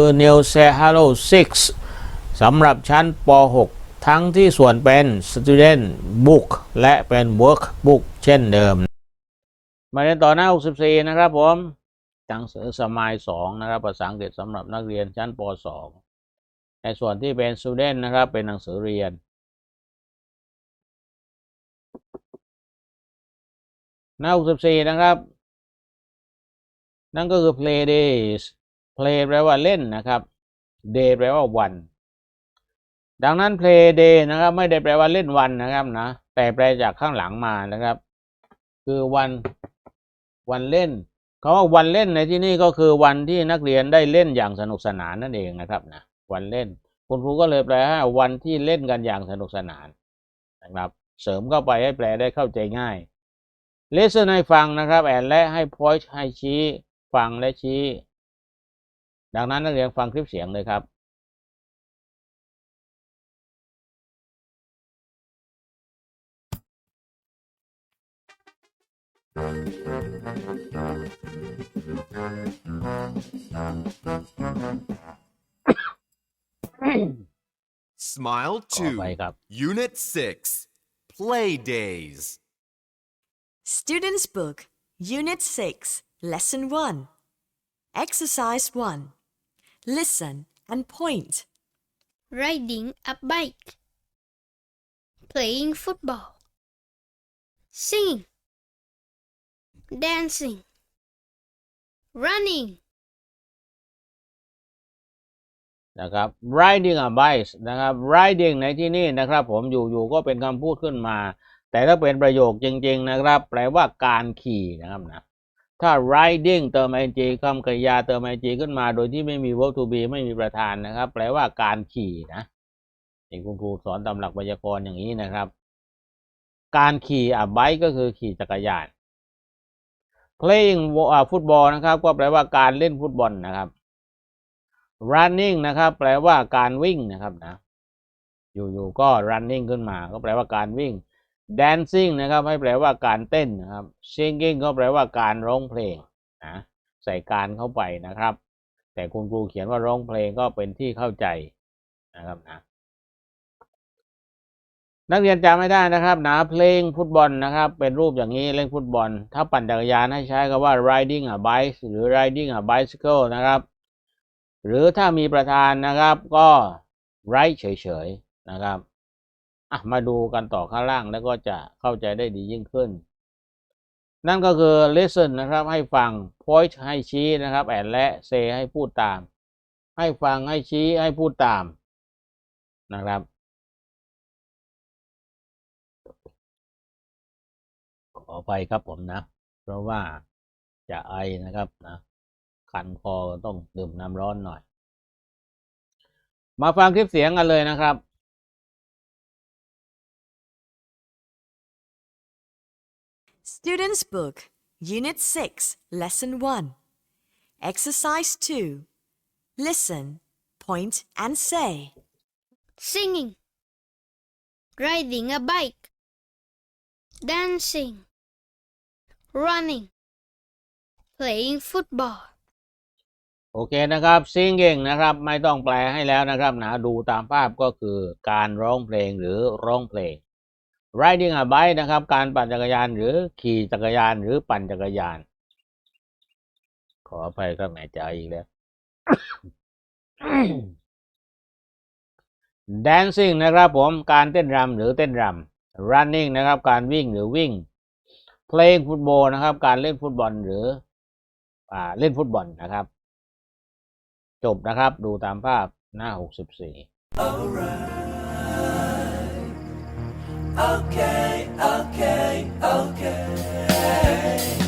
คือ New s e h a l o 6 สำหรับชั้นป .6 ทั้งที่ส่วนเป็น Student Book และเป็น Workbook เช่นเดิม มาเรียนต่อหน้า 64 นะครับผมหนังสือสมาย2 นะครับ ภาษาอังกฤษสำหรับนักเรียนชั้นป .2 ในส่วนที่เป็น Student นะครับ เป็นหนังสือเรียน หน้า 64 นะครับ นั่นก็คือ play days play แปลว่าเล่นนะครับ day แปลว่าวัน ดังนั้น play day นะครับ ไม่ได้แปลว่าเล่นวันนะครับนะ แต่แปลจากข้างหลังมานะครับ คือวันวันเล่นคำว่าวันเล่นในที่นี่ก็คือวันที่นักเรียนได้เล่นอย่างสนุกสนานนั่นเองนะครับนะวันเล่น คุณครูก็เลยแปลให้วันที่เล่นกันอย่างสนุกสนานนะครับ เสริมเข้าไปให้แปลได้เข้าใจง่าย listen ให้ฟังนะครับ แอนและให้ point ให้ชี้ ฟังและชี้ ดังนั้นนักเรียนฟังคลิปเสียงเลยครับ Smile ขอ 2, ไปครับ Unit 6, Play Days. Students' Book, Unit 6, Lesson 1. Exercise 1. Listen and point. riding a bike, playing football, singing, dancing, running, นะครับ riding a bike นะครับ riding ในที่นี่นะครับ ผมอยู่ๆก็เป็นคำพูดขึ้นมา แต่ถ้าเป็นประโยคจริง ๆ นะครับ แปลว่าการขี่นะครับนะ ถ้า riding เติม ing คำกริยาเติม ing ขึ้นมาโดยที่ไม่มี verb to be ไม่มีประธานนะครับ แปลว่าการขี่นะนี่คุณครูสอนตามหลักไวยากรณ์อย่างนี้นะครับ การขี่อะ bike ก็คือขี่จักรยาน playing อ่าฟุตบอลนะครับ ก็แปลว่าการเล่นฟุตบอลนะครับ running นะครับ แปลว่าการวิ่งนะครับนะ อยู่ๆก็ running ขึ้นมา ก็แปลว่าการวิ่ง dancing นะครับให้แปลว่าการเต้นนะครับ singing ก็แปลว่าการร้องเพลงนะใส่การเข้าไปนะครับ แต่คุณครูเขียนว่าร้องเพลงก็เป็นที่เข้าใจนะครับนะนักเรียนจำไม่ได้นะครับนะเพลงฟุตบอลนะครับ เป็นรูปอย่างนี้เล่นฟุตบอล ถ้าปั่นจักรยานให้ใช้คำว่า riding a bike หรือ riding a bicycle นะครับ หรือถ้ามีประธานนะครับก็ write เฉยๆนะครับ อะมาดูกันต่อข้างล่างแล้วก็จะเข้าใจได้ดียิ่งขึ้น นั่นก็คือ listen นะครับให้ฟัง point ให้ชี้นะครับ and และ say ให้พูดตาม ให้ฟังให้ชี้ให้พูดตามนะครับขอไปครับผมนะ เพราะว่าจะไอนะครับนะคันคอต้องดื่มน้ำร้อนหน่อย มาฟังคลิปเสียงกันเลยนะครับ Students' Book, Unit 6, Lesson 1. Exercise 2. Listen, point, and say. singing, riding a bike, dancing, running, playing football. โอเคนะครับ singing นะครับไม่ต้องแปลให้แล้วนะครับนะดูตามภาพก็คือการร้องเพลงหรือร้องเพลง riding a bike นะครับ การปั่นจักรยานหรือขี่จักรยานหรือปั่นจักรยาน ขออภัยครับแม่ใจอีกแล้ว dancing นะครับผมการเต้นรำหรือเต้นรำ running นะครับ การวิ่งหรือวิ่ง playing football นะครับ การเล่นฟุตบอลหรืออ่าเล่นฟุตบอลนะครับ จบนะครับดูตามภาพหน้า 64 okay, okay, okay.